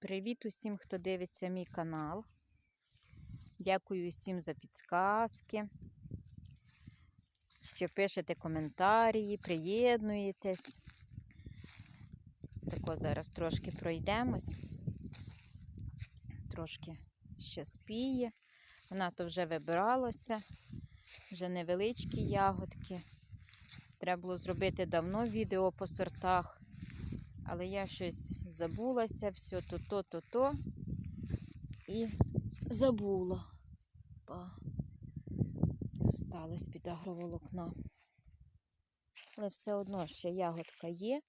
Привіт усім, хто дивиться мій канал. Дякую всім за підсказки, що пишете коментарі, приєднуєтесь. Тако зараз трошки пройдемось. Трошки ще спіє. Вона то вже вибиралася, вже невеличкі ягодки. Треба було зробити давно відео по сортах. Але я щось забулася, все то-то, то-то. І забула. Па. Досталась під агроволокна. Але все одно ще ягодка є.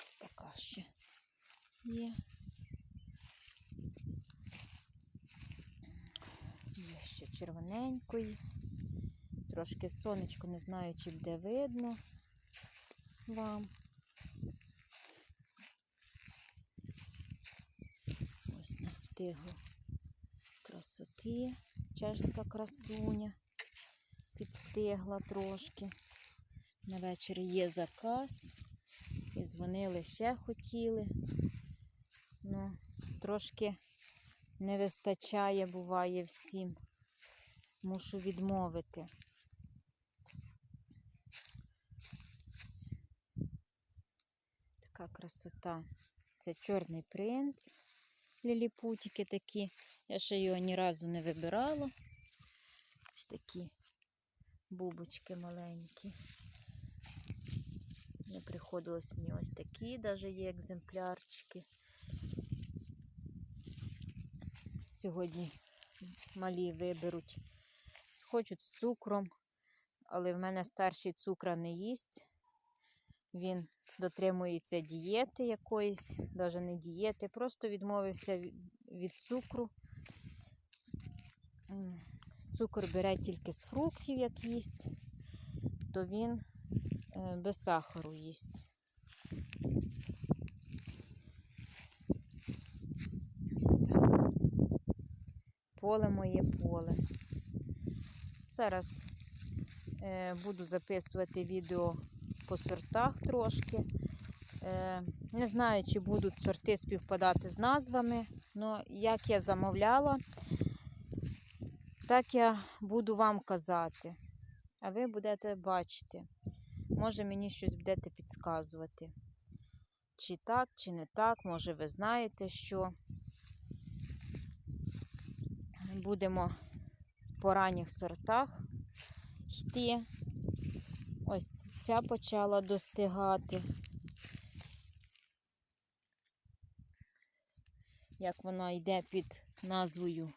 Ось така ще є. Є ще червоненької. Трошки сонечко, не знаю, чи буде видно вам. Ось не стигло красоти. Чешська красуня підстигла трошки. На вечір є заказ. І дзвонили ще хотіли. Ну, трошки не вистачає, буває всім. Мушу відмовити. Така красота. Це чорний принц. Ліліпутики такі. Я ще його ні разу не вибирала. Ось такі бубочки маленькі. Не приходилось мені ось такі, навіть є екземплярчики. Сьогодні малі виберуть. Хочуть з цукром, але в мене старший цукра не їсть. Він дотримується дієти якоїсь, навіть не дієти, просто відмовився від цукру. Цукор бере тільки з фруктів, як їсть, то він без сахару їсть. Так. Поле моє поле. Зараз е, буду записувати відео по сортах трошки. Е, не знаю, чи будуть сорти співпадати з назвами, але як я замовляла, так я буду вам казати. А ви будете бачити. Може мені щось будете підказувати. Чи так, чи не так, може ви знаєте, що будемо по ранніх сортах йти. Ось ця почала достигати. Як вона йде під назвою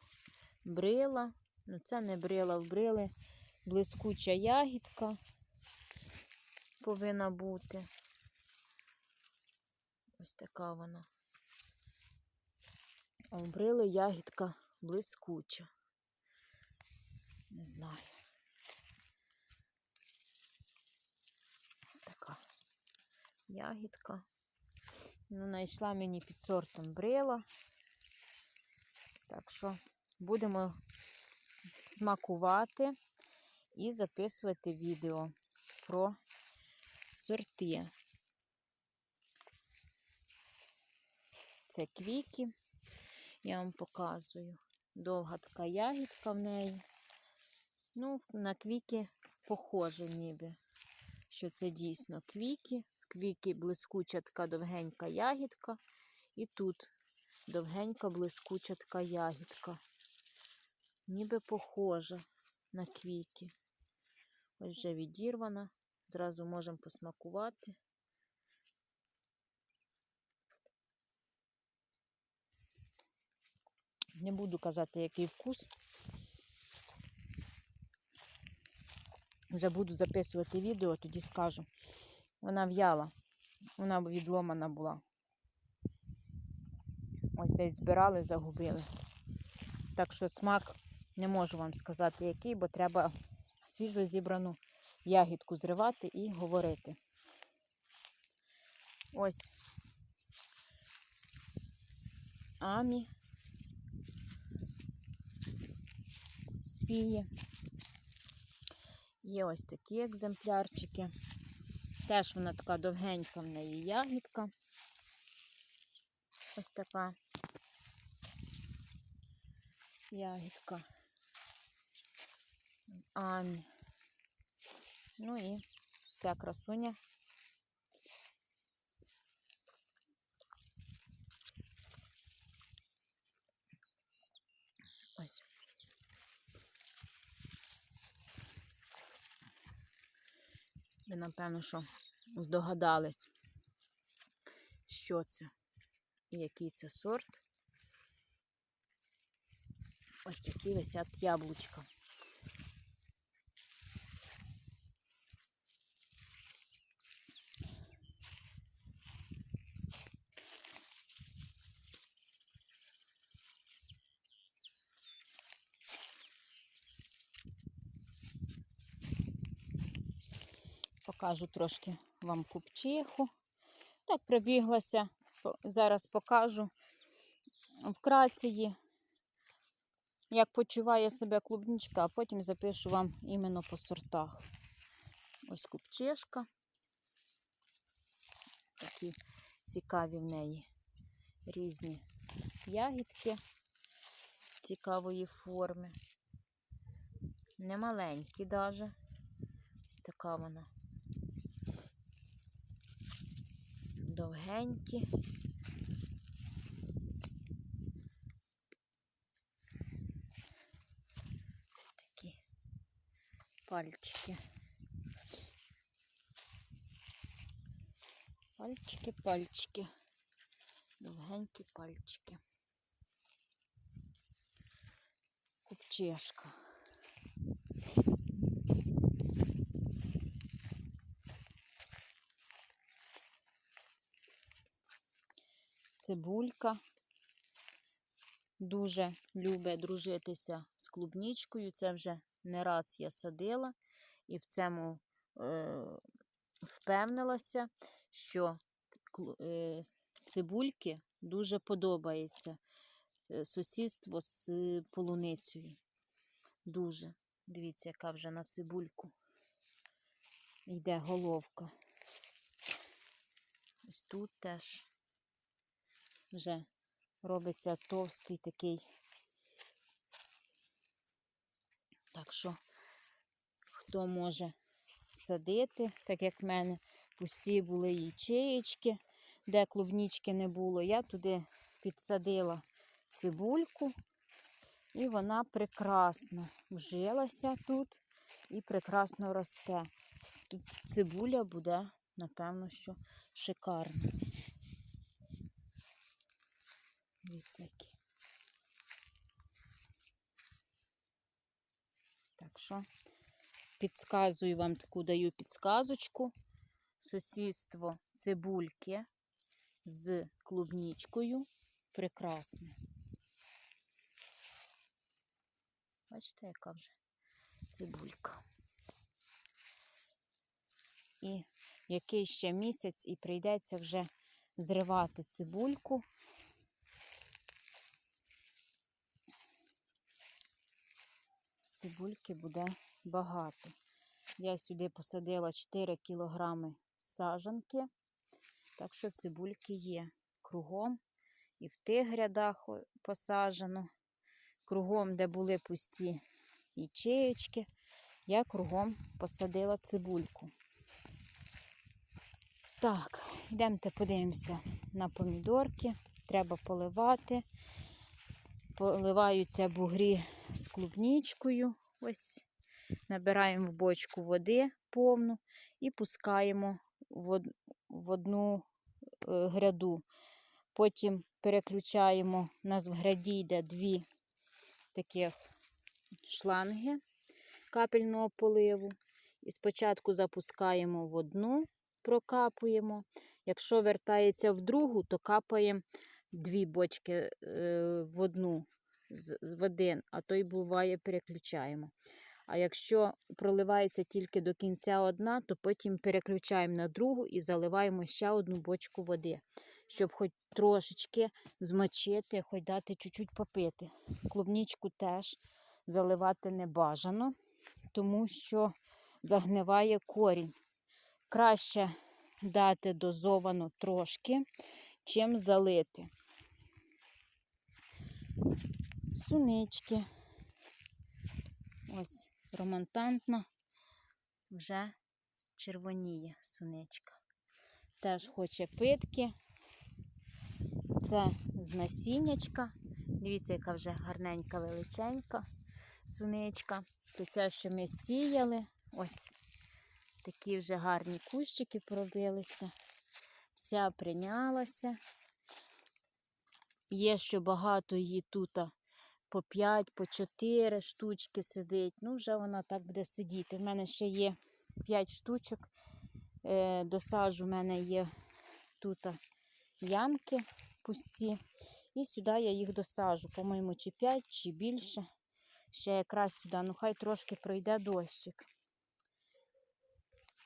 брила. Ну, це не брила в брили, блискуча ягідка повинна бути. Ось така вона. А в брили ягідка блискуча. Не знаю. Ось така ягідка. Ну, знайшла мені під сортом брила. Так що будемо смакувати і записувати відео про сорти. Це квіки. Я вам показую. Довга така ягідка в неї. Ну, на квіки похоже ніби, що це дійсно квіки. Квіки блискуча така довгенька ягідка. І тут довгенька блискуча така ягідка. Ніби похожа на квіки. Ось вже відірвана. Зразу можемо посмакувати. Не буду казати, який вкус. Вже буду записувати відео, тоді скажу. Вона в'яла, вона відломана була. Ось десь збирали, загубили. Так що смак не можу вам сказати, який, бо треба свіжо зібрану ягідку зривати і говорити. Ось амі спіє. Є ось такі екземплярчики. Теж вона така довгенька в неї ягідка. Ось така ягідка. Амі. Ну і ця красуня. Ось. Ви, напевно, що здогадались, що це і який це сорт. Ось такі висять яблучка. Покажу трошки вам купчиху. Так, прибіглася. Зараз покажу вкратце її, як почуває себе клубничка, а потім запишу вам іменно по сортах. Ось купчишка. Такі цікаві в неї різні ягідки цікавої форми. Немаленькі даже. Ось така вона. Довгенькі. Ось такі пальчики. Пальчики, пальчики. Довгенькі пальчики. Купчешка. Цибулька. Дуже любить дружитися з клубничкою. Це вже не раз я садила і в цьому е, впевнилася, що е, цибульки дуже подобається е, сусідство з полуницею. Дуже. Дивіться, яка вже на цибульку йде головка. Ось тут теж вже робиться товстий такий. Так що, хто може садити, так як в мене пусті були ячеєчки, де клубнічки не було, я туди підсадила цибульку, і вона прекрасно вжилася тут і прекрасно росте. Тут цибуля буде, напевно, що шикарна. Дивіться, які. Так що підказую вам таку даю підсказочку. Сусідство цибульки з клубнічкою. Прекрасне. Бачите, яка вже цибулька. І який ще місяць і прийдеться вже зривати цибульку. Цибульки буде багато. Я сюди посадила 4 кілограми саджанки, так що цибульки є кругом. І в тих грядах посаджено, кругом, де були пусті ячеєчки, я кругом посадила цибульку. Так, йдемте подивимося на помідорки. Треба поливати. Поливаються бугрі з клубничкою. Ось набираємо в бочку води повну і пускаємо в одну е, гряду. Потім переключаємо, у нас в гряді йде дві таких шланги капельного поливу. І спочатку запускаємо в одну, прокапуємо. Якщо вертається в другу, то капаємо дві бочки е, в одну в один, а то й буває переключаємо. А якщо проливається тільки до кінця одна, то потім переключаємо на другу і заливаємо ще одну бочку води, щоб хоч трошечки змочити, хоч дати чуть-чуть попити. Клубнічку теж заливати не бажано, тому що загниває корінь. Краще дати дозовано трошки, чим залити. Сунички. Ось романтантна вже червоніє суничка. Теж хоче питки. Це з насіннячка. Дивіться, яка вже гарненька, величенька суничка. Це те, що ми сіяли. Ось такі вже гарні кущики пробилися. Вся прийнялася. Є ще багато її тут по 5, по 4 штучки сидить. Ну, вже вона так буде сидіти. У мене ще є 5 штучок. Е, досажу, в мене є тут ямки пусті. І сюди я їх досажу, по-моєму, чи 5, чи більше. Ще якраз сюди, ну хай трошки пройде дощик.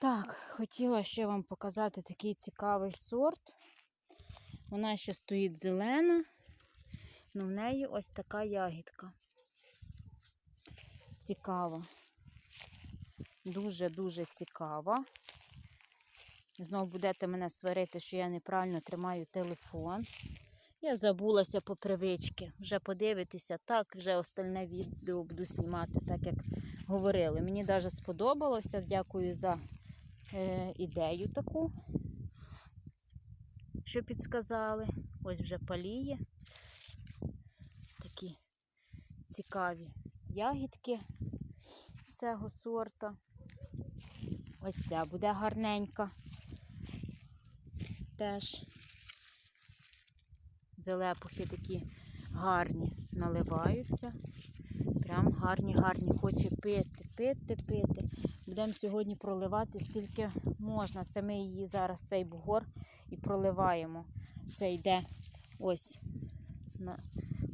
Так, хотіла ще вам показати такий цікавий сорт. Вона ще стоїть зелена, але в неї ось така ягідка. Цікава. Дуже-дуже цікава. Знову будете мене сварити, що я неправильно тримаю телефон. Я забулася по привички. Вже подивитися, так, вже остальне відео буду знімати, так як говорили. Мені навіть сподобалося. Дякую за ідею таку, що підсказали. Ось вже паліє. Такі цікаві ягідки цього сорта. Ось ця буде гарненька. Теж Зелепухи такі гарні наливаються. Прям гарні, гарні. Хоче пити, пити, пити. Будемо сьогодні проливати скільки можна. Це ми її зараз, цей бугор, і проливаємо. Це йде ось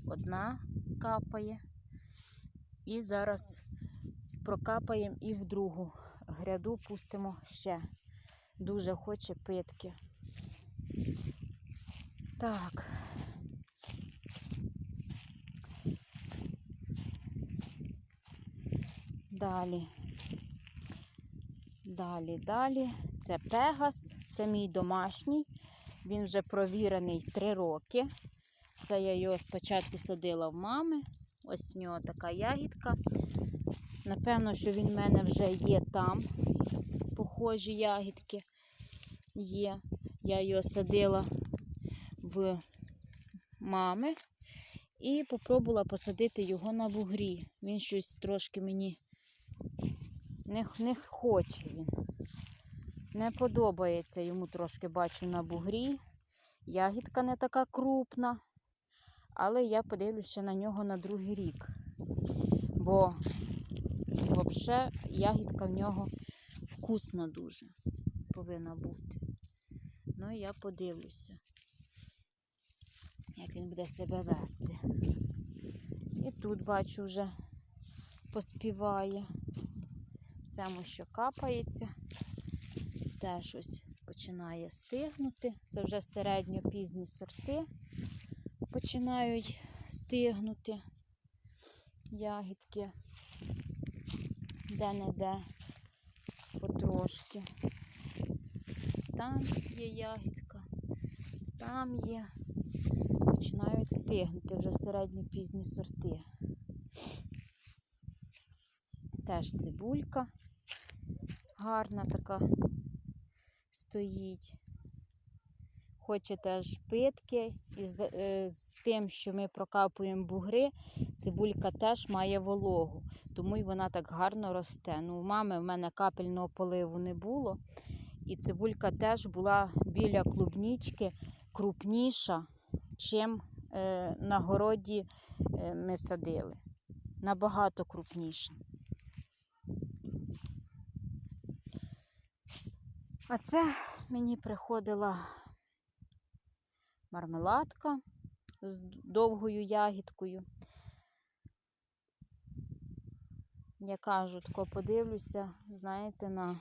одна капає. І зараз прокапаємо і в другу гряду пустимо ще. Дуже хоче питки. Так. Далі. Далі, далі. Це Пегас, це мій домашній. Він вже провірений 3 роки. Це я його спочатку садила в мами. Ось в нього така ягідка. Напевно, що він в мене вже є там. Похожі ягідки є. Я його садила в мами і попробувала посадити його на бугрі. Він щось трошки мені не, не хоче він. Не подобається йому трошки бачу на бугрі. Ягідка не така крупна, але я подивлюсь ще на нього на другий рік. Бо взагалі ягідка в нього вкусна дуже повинна бути. Ну, і я подивлюся, як він буде себе вести. І тут, бачу, вже поспіває. Цьому, що капається, теж ось починає стигнути. Це вже середньо-пізні сорти починають стигнути ягідки де-не-де потрошки. Там є ягідка, там є. Починають стигнути вже середньо-пізні сорти. Теж цибулька гарна така стоїть. Хоче теж питки, і з, е, з тим, що ми прокапуємо бугри, цибулька теж має вологу, тому й вона так гарно росте. Ну, У мами в мене капельного поливу не було. І цибулька теж була біля клубнічки крупніша, чим е, на городі е, ми садили. Набагато крупніша. А це мені приходила мармеладка з довгою ягідкою. Я кажу, тако подивлюся, знаєте, на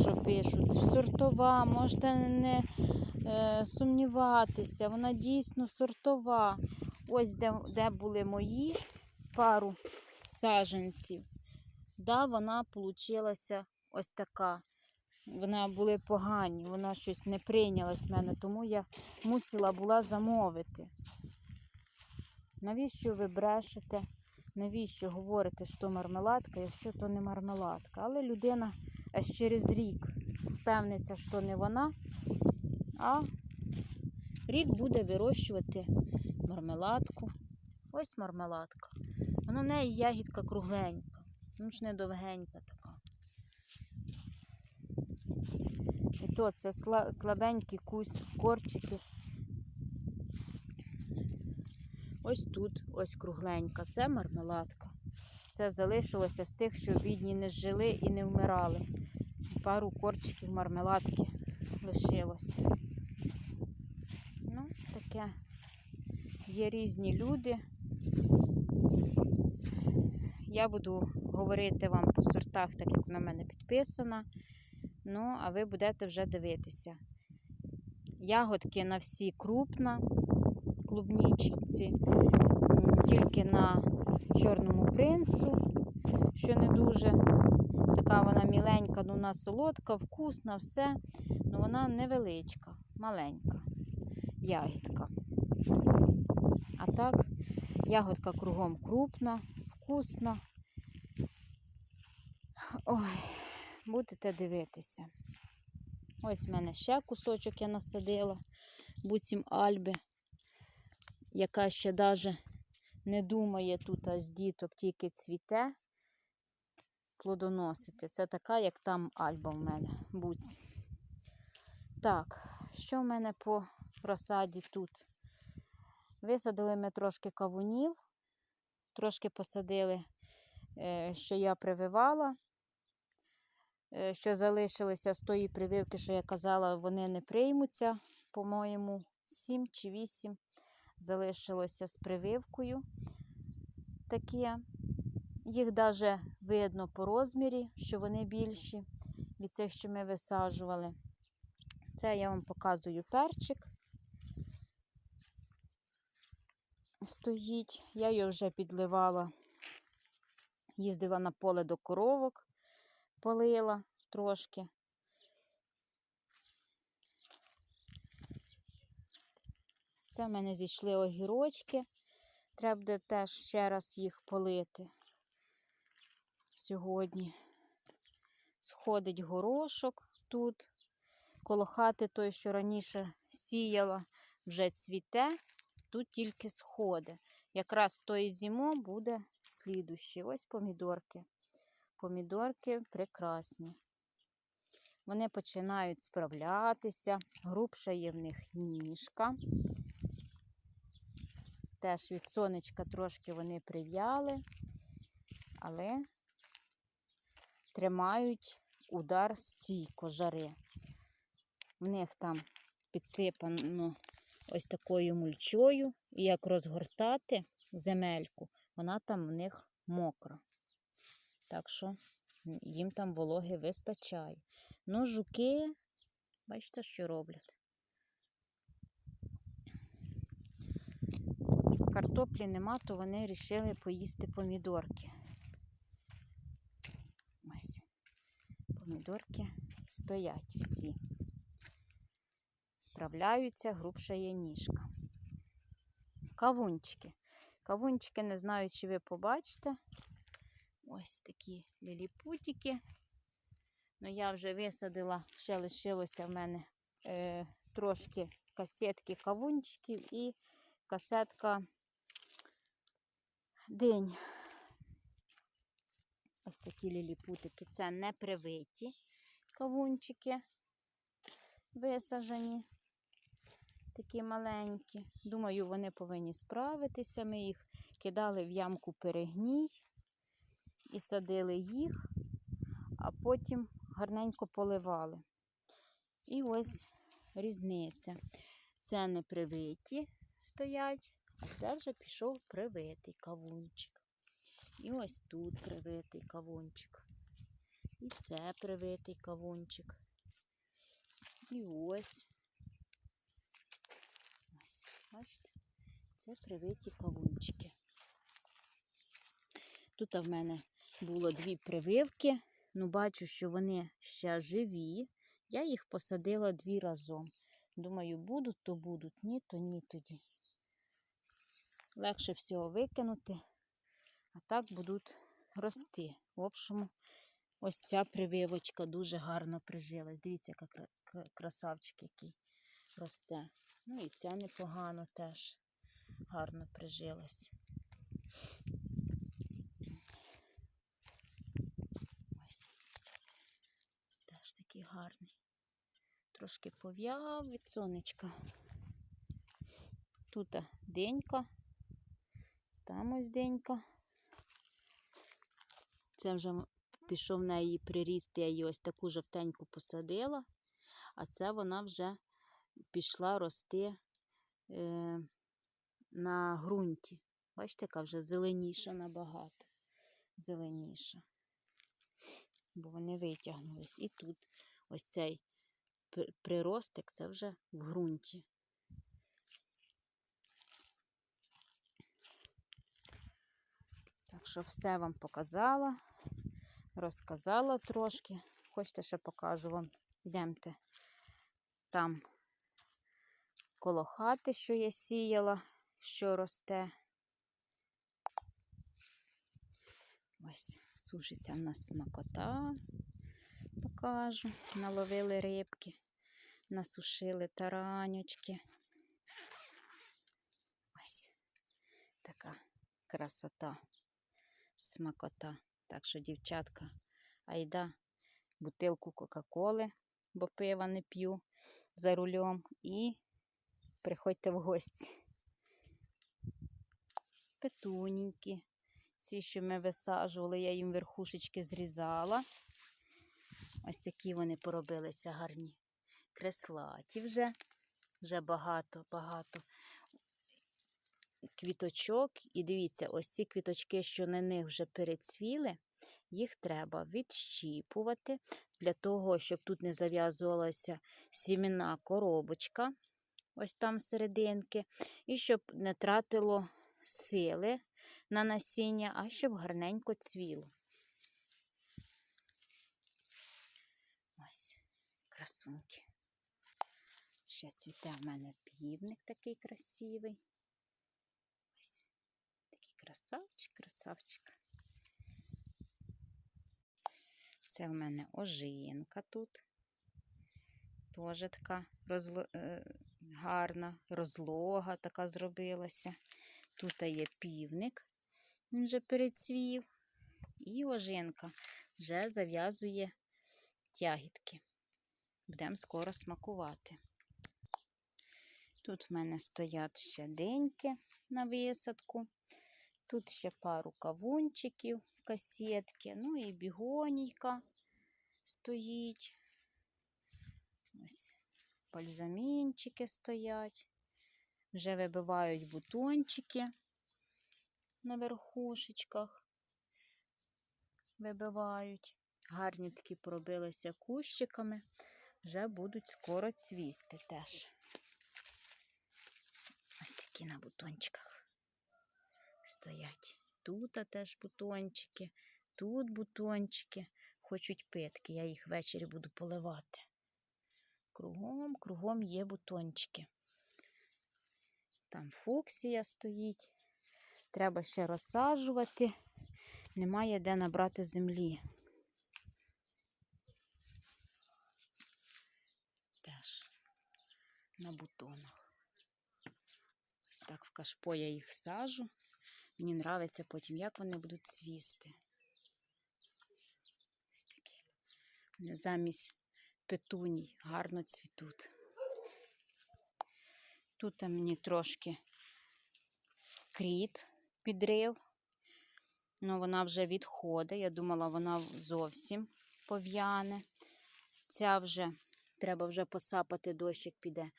що пишуть. Сортова, можете не е, сумніватися, вона дійсно сортова. Ось де, де були мої пару саженців. Да, вона получилася ось така. Вона були погані, вона щось не прийнялась в мене, тому я мусила була замовити. Навіщо ви брешете? Навіщо говорите, що мармеладка, якщо то не мармеладка? Але людина аж через рік впевниться, що не вона, а рік буде вирощувати мармеладку. Ось мармеладка. Вона в неї ягідка кругленька. Ну ж не довгенька така. І то це сла- слабенькі кусь, корчики. Ось тут, ось кругленька. Це мармеладка. Це залишилося з тих, що бідні не жили і не вмирали. Пару корчиків мармеладки лишилося. Ну, таке. Є різні люди. Я буду говорити вам по сортах, так як на мене підписана. Ну, а ви будете вже дивитися. Ягодки на всі крупна, клубнічці, тільки на чорному принцу, що не дуже. Така вона міленька, ну вона солодка, вкусна, все. Ну вона невеличка, маленька ягідка. А так, ягодка кругом крупна, вкусна. Ой, будете дивитися. Ось в мене ще кусочок я насадила, буцім альби, яка ще навіть не думає тут а з діток, тільки цвіте, плодоносити. Це така, як там альба в мене, буць. Так, що в мене по розсаді тут? Висадили ми трошки кавунів, трошки посадили, е, що я прививала. Е, Що залишилося з тої прививки, що я казала, вони не приймуться. По-моєму, 7 чи 8 залишилося з прививкою. Таке. Їх навіть видно по розмірі, що вони більші від цих, що ми висаджували. Це я вам показую перчик. Стоїть. Я його вже підливала. Їздила на поле до коровок, полила трошки. Це в мене зійшли огірочки. Треба буде теж ще раз їх полити сьогодні. Сходить горошок тут. Коло хати той, що раніше сіяла, вже цвіте, тут тільки сходи. Якраз тої зимо буде слідущі. Ось помідорки. Помідорки прекрасні. Вони починають справлятися. Грубша є в них ніжка. Теж від сонечка трошки вони прив'яли, але тримають удар стійко жари. В них там підсипано ось такою мульчою, і як розгортати земельку, вона там в них мокра. Так що їм там вологи вистачає. Ну, жуки, бачите, що роблять. Картоплі нема, то вони вирішили поїсти помідорки. Ось. Помідорки стоять всі. Справляються, грубша є ніжка. Кавунчики. Кавунчики, не знаю, чи ви побачите. Ось такі ліліпутики. Ну, я вже висадила, ще лишилося в мене е, трошки касетки кавунчиків і касетка день. Ось такі ліліпутики. Це не привиті кавунчики висаджені. Такі маленькі. Думаю, вони повинні справитися. Ми їх кидали в ямку перегній і садили їх, а потім гарненько поливали. І ось різниця. Це не привиті стоять, а це вже пішов привитий кавунчик. І ось тут привитий кавунчик. І це привитий кавунчик. І ось. Ось, бачите, це привиті кавунчики. Тут в мене було дві прививки ну бачу, що вони ще живі. Я їх посадила дві разом. Думаю, будуть, то будуть, ні, то ні тоді. Легше всього викинути, а так будуть рости. В общому, ось ця прививочка дуже гарно прижилась. Дивіться, яка кра- кра- красавчик який росте. Ну і ця непогано теж гарно прижилась. Ось. Теж такий гарний. Трошки пов'яв від сонечка. Тут денька, там ось денька. Це вже пішов на її приріст, я її ось таку жовтеньку посадила, а це вона вже пішла рости е, на ґрунті. Бачите, яка вже зеленіша набагато. Зеленіша. Бо вони витягнулись. І тут ось цей приростик, це вже в ґрунті. Так що все вам показала, розказала трошки. Хочете, ще покажу вам. Йдемте. Там коло хати, що я сіяла, що росте. Ось, сушиться в нас смакота. Покажу. Наловили рибки, насушили таранючки. Ось така красота, смакота. Так що, дівчатка, айда бутилку Кока-Коли, бо пива не п'ю за рулем. І приходьте в гості. Петуненькі. Ці, що ми висаджували, я їм верхушечки зрізала. Ось такі вони поробилися гарні. Креслаті вже. Вже багато, багато квіточок. І дивіться, ось ці квіточки, що на них вже перецвіли, їх треба відщіпувати для того, щоб тут не зав'язувалася сіміна коробочка, ось там серединки, і щоб не тратило сили на насіння, а щоб гарненько цвіло. Ось, красунки. Ще цвіте в мене півник такий красивий. Ось такий красавчик, красавчик. Це в мене ожинка тут. Теж така розло... е, гарна, розлога така зробилася. Тут є півник, він вже перецвів. І ожинка вже зав'язує ягідки. Будемо скоро смакувати. Тут в мене стоять ще деньки на висадку. Тут ще пару кавунчиків в касетки. Ну і бігонійка стоїть. Ось бальзамінчики стоять. Вже вибивають бутончики на верхушечках. Вибивають. Гарні такі пробилися кущиками. Вже будуть скоро цвісти теж. Ось такі на бутончиках стоять. Тут теж бутончики, тут бутончики. Хочуть питки. Я їх ввечері буду поливати. Кругом, кругом є бутончики. Там фуксія стоїть. Треба ще розсаджувати. Немає де набрати землі. Теж на бутонах. Ось так в кашпо я їх сажу. Мені подобається потім, як вони будуть цвісти. Ось такі. Замість петуній гарно цвітуть. Тут мені трошки кріт підрив. Ну, вона вже відходить. Я думала, вона зовсім пов'яне. Ця вже треба вже посапати, дощик піде.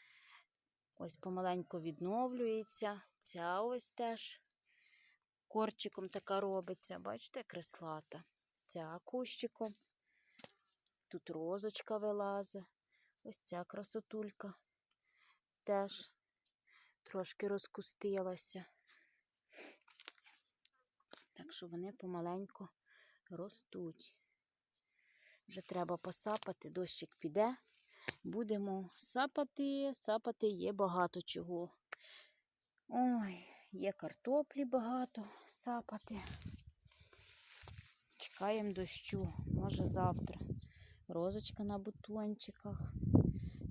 Ось помаленьку відновлюється. Ця ось теж корчиком така робиться. Бачите, креслата. Ця кущиком. Тут розочка вилазить. Ось ця красотулька теж трошки розкустилася. Так що вони помаленьку ростуть. Вже треба посапати, дощик піде. Будемо сапати, сапати є багато чого. Ой, є картоплі багато сапати. Чекаємо дощу, може завтра. Розочка на бутончиках.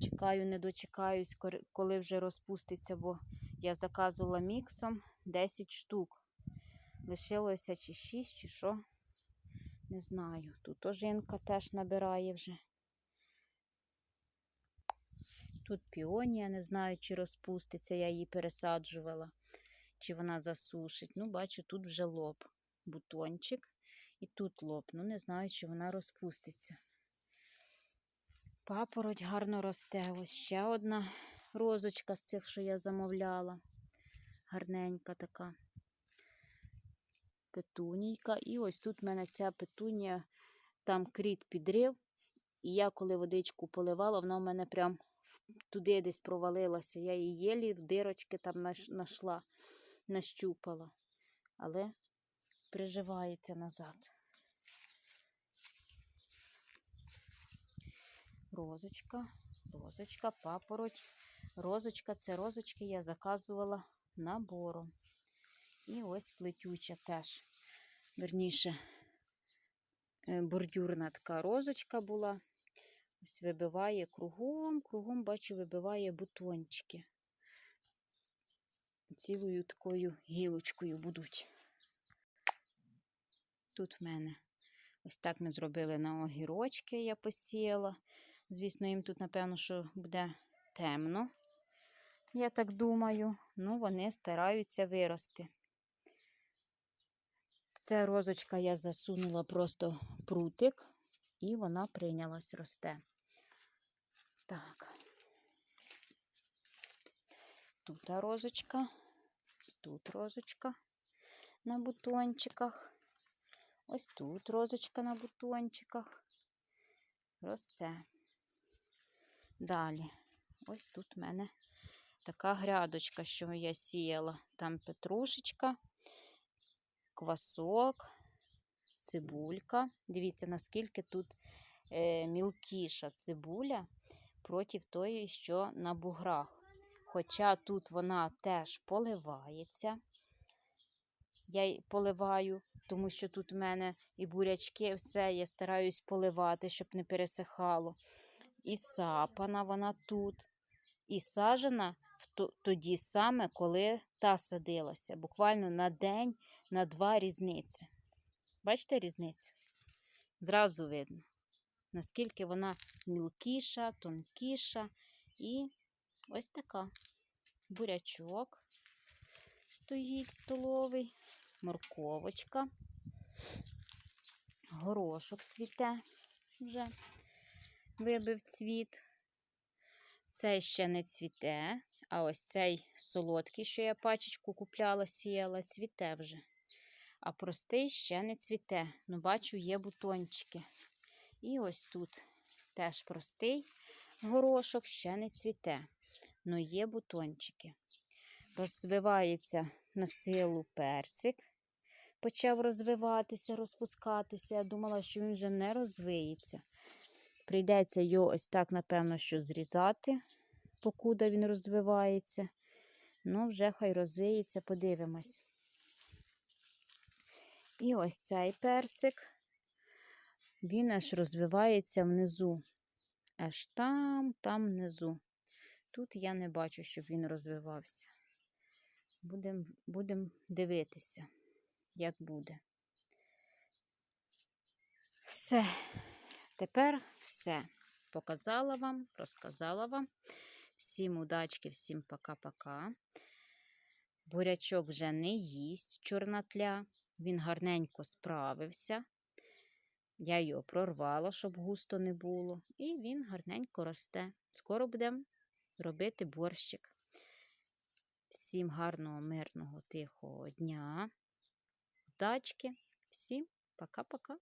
Чекаю, не дочекаюсь, коли вже розпуститься, бо я заказувала міксом 10 штук. Лишилося чи 6, чи що. Не знаю. Тут ожинка теж набирає вже. Тут піонія, не знаю, чи розпуститься, я її пересаджувала, чи вона засушить. Ну, бачу, тут вже лоб, бутончик, і тут лоб. Ну, не знаю, чи вона розпуститься. Папороть гарно росте. Ось ще одна розочка з цих, що я замовляла. Гарненька така. Петунійка. І ось тут в мене ця петунія, там кріт підрив. І я, коли водичку поливала, вона в мене прям туди десь провалилася. Я її єлі в дирочки там наш- нашла, нащупала. Але приживається назад. Розочка, розочка, папороть. Розочка, це розочки я заказувала набором. І ось плетюча теж. Верніше, е, бордюрна така розочка була. Ось вибиває кругом, кругом, бачу, вибиває бутончики. Цілою такою гілочкою будуть. Тут в мене ось так ми зробили на огірочки, я посіяла. Звісно, їм тут, напевно, що буде темно, я так думаю. Ну, вони стараються вирости. Це розочка я засунула просто прутик, і вона прийнялась росте. Так. Тут розочка, тут розочка на бутончиках. Ось тут розочка на бутончиках. Росте. Далі. Ось тут в мене така грядочка, що я сіяла. Там петрушечка, квасок, цибулька. Дивіться, наскільки тут е, мілкіша цибуля проти тої, що на буграх. Хоча тут вона теж поливається. Я поливаю, тому що тут в мене і бурячки, все я стараюсь поливати, щоб не пересихало. І сапана вона тут, і сажена тоді саме, коли та садилася. Буквально на день, на два різниці. Бачите різницю? Зразу видно, наскільки вона мілкіша, тонкіша і ось така. Бурячок стоїть столовий, морковочка, горошок цвіте вже вибив цвіт. Цей ще не цвіте, а ось цей солодкий, що я пачечку купляла, сіяла, цвіте вже. А простий ще не цвіте. Ну, бачу, є бутончики. І ось тут теж простий горошок ще не цвіте. Ну, є бутончики. Розвивається на силу персик. Почав розвиватися, розпускатися. Я думала, що він вже не розвиється. Прийдеться його ось так, напевно, що зрізати, покуди він розвивається. Ну, вже хай розвиється, подивимось. І ось цей персик, він аж розвивається внизу. Аж там, там внизу. Тут я не бачу, щоб він розвивався. Будемо будем дивитися, як буде. Все. Тепер все. Показала вам, розказала вам. Всім удачки, всім пока-пока. Бурячок вже не їсть чорнотля. Він гарненько справився. Я його прорвала, щоб густо не було. І він гарненько росте. Скоро будемо робити борщик. Всім гарного, мирного, тихого дня. Удачки. Всім пока-пока.